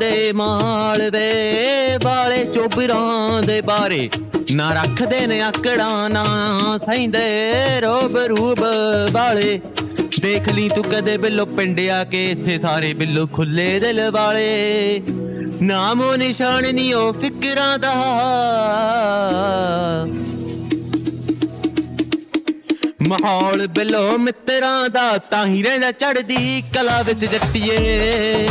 ਦੇ ਮਾਲਵੇ ਵਾਲੇ ਚੋਬਰਾਂ ਦੇ ਬਾਰੇ ਨਾ ਰੱਖਦੇ ਨੇ ਆਕੜਾਂ, ਨਾ ਸੈਂਦੇ ਰੋਬ ਰੂਬ ਵਾਲੇ। ਦੇਖ ਲਈ ਤੂੰ ਕਦੇ ਬਿੱਲੋ ਪਿੰਡ ਆ ਕੇ ਇੱਥੇ ਸਾਰੇ ਬਿੱਲੋ ਖੁੱਲੇ ਦਿਲ ਵਾਲੇ। ਨਾਮੋ ਨਿਸ਼ਾਨ ਨਹੀਂ ਉਹ ਫਿਕਰਾਂ ਦਾ। ਮਾਹੌਲ ਬਿੱਲੋ ਮਿੱਤਰਾਂ ਦਾ ਤਾਂ ਹੀ ਰਹਿੰਦਾ ਚੜਦੀ ਕਲਾ ਵਿੱਚ ਜੱਟੀਏ।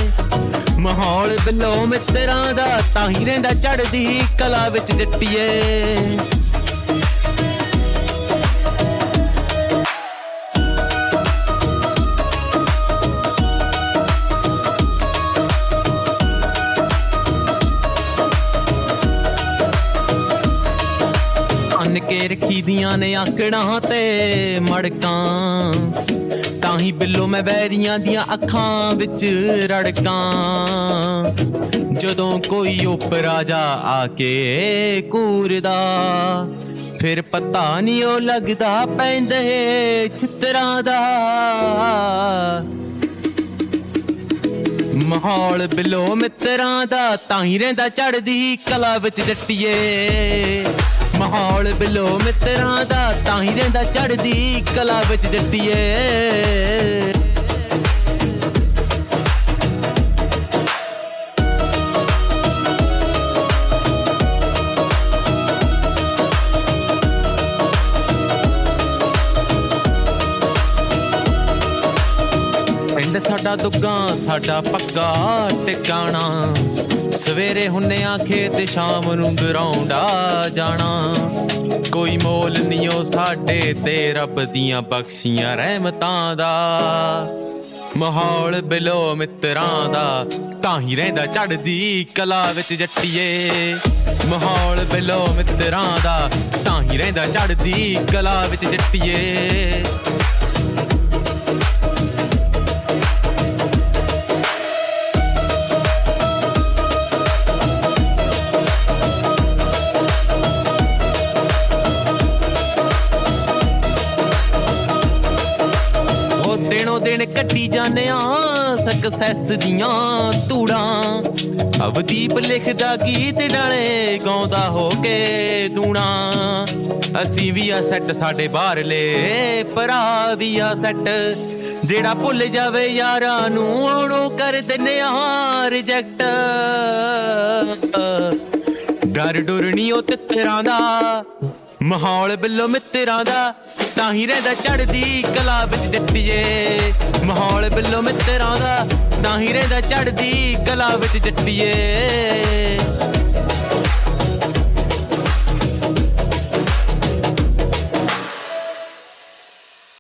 ਮਾਹੌਲ ਬਿੱਲੋ ਮਿੱਤਰਾਂ ਦਾ ਤਾਂ ਹੀ ਰਹਿੰਦਾ ਚੜਦੀ ਕਲਾ ਵਿੱਚ ਜੱਟੀਏ। ਅੰਨ ਕੇ ਰੱਖੀ ਦੀਆਂ ਨੇ ਆਕੜਾਂ ਤੇ ਮੜਕਾਂ। ਤਾਂ ਹੀ ਬਿੱਲੋ ਮੈਂ ਵੈਰੀਆਂ ਦੀਆਂ ਅੱਖਾਂ ਵਿੱਚ ਰੜਕਾਂ। ਜਦੋਂ ਕੋਈ ਉਪਰਾ ਜਾ ਆ ਕੇ ਕੂਰਦਾ, ਫਿਰ ਪਤਾ ਨਹੀਂ ਉਹ ਲੱਗਦਾ ਪੈਂਦੇ ਚਿੱਤਰਾਂ ਦਾ। ਮਾਹੌਲ ਬਿੱਲੋ ਮਿੱਤਰਾਂ ਦਾ ਤਾਂ ਹੀ ਰਹਿੰਦਾ ਚੜਦੀ ਕਲਾ ਵਿੱਚ ਜੱਟੀਏ। ਮਾਹੌਲ ਬਿੱਲੋ ਮਿੱਤਰਾਂ ਦਾ ਹੀ ਰਹਿੰਦਾ ਚੜਦੀ ਕਲਾ ਵਿੱਚ ਜੱਟੀਏ। ਪਿੰਡ ਸਾਡਾ ਦੁੱਗਾ ਸਾਡਾ ਪੱਕਾ ਟਿਕਾਣਾ। ਸਵੇਰੇ ਹੁੰਨੇ ਆ ਖੇਤ, ਸ਼ਾਮ ਨੂੰ ਗਰਾਉਂਡ ਆ ਜਾਣਾ। ਕੋਈ ਮੋਲ ਨਹੀਂ ਉਹ ਸਾਡੇ ਤੇ, ਰੱਬ ਦੀਆਂ ਬਖਸ਼ੀਆਂ ਰਹਿਮਤਾਂ ਦਾ। ਮਾਹੌਲ ਬਿਲੋ ਮਿੱਤਰਾਂ ਦਾ, ਤਾਂ ਹੀ ਰਹਿੰਦਾ ਚੜਦੀ ਕਲਾ ਵਿੱਚ ਜੱਟੀਏ। ਮਾਹੌਲ ਬਿਲੋ ਮਿੱਤਰਾਂ ਦਾ, ਤਾਂ ਹੀ ਰਹਿੰਦਾ ਚੜਦੀ ਕਲਾ ਵਿੱਚ ਜੱਟੀਏ। ਦਿਨੋ ਦਿਨ ਕੱਟੀ ਜਾਂਦੇ ਆ ਸਕਸੈਸ ਦੀਆਂ ਧੂੜਾਂ। ਅਵਦੀਪ ਲਿਖਦਾ ਗੀਤ ਨਾਲੇ ਗਾਉਂਦਾ ਹੋ ਕੇ ਦੂਣਾ। ਅਸੀਂ ਵੀ ਆ ਸੈੱਟ ਸਾਡੇ ਬਾਹਰਲੇ ਭਰਾ ਵੀ ਆ ਸੈੱਟ ਜਿਹੜਾ ਭੁੱਲ ਜਾਵੇ ਯਾਰਾਂ ਨੂੰ, ਉਹਨੂੰ ਕਰ ਦਿੰਨੇ ਆ ਰਿਜੈਕਟ ਡਰ ਡਰਨੀ ਉਹ ਤਿੱਤਰਾਂ ਦਾ, ਮਾਹੌਲ ਬਿੱਲੋ ਮਿੱਤਰਾਂ ਦਾ। ਤਾਂ ਹੀ ਰਹਿੰਦਾ ਚੜਦੀ ਕਲਾ ਵਿੱਚ ਜੱਟੀਏ। ਮਾਹੌਲ ਬਿੱਲੋ ਮਿੱਤਰਾਂ ਦਾ ਤਾਂ ਹੀ ਰਹਿੰਦਾ ਚੜਦੀ ਕਲਾ ਵਿੱਚ ਜੱਟੀਏ।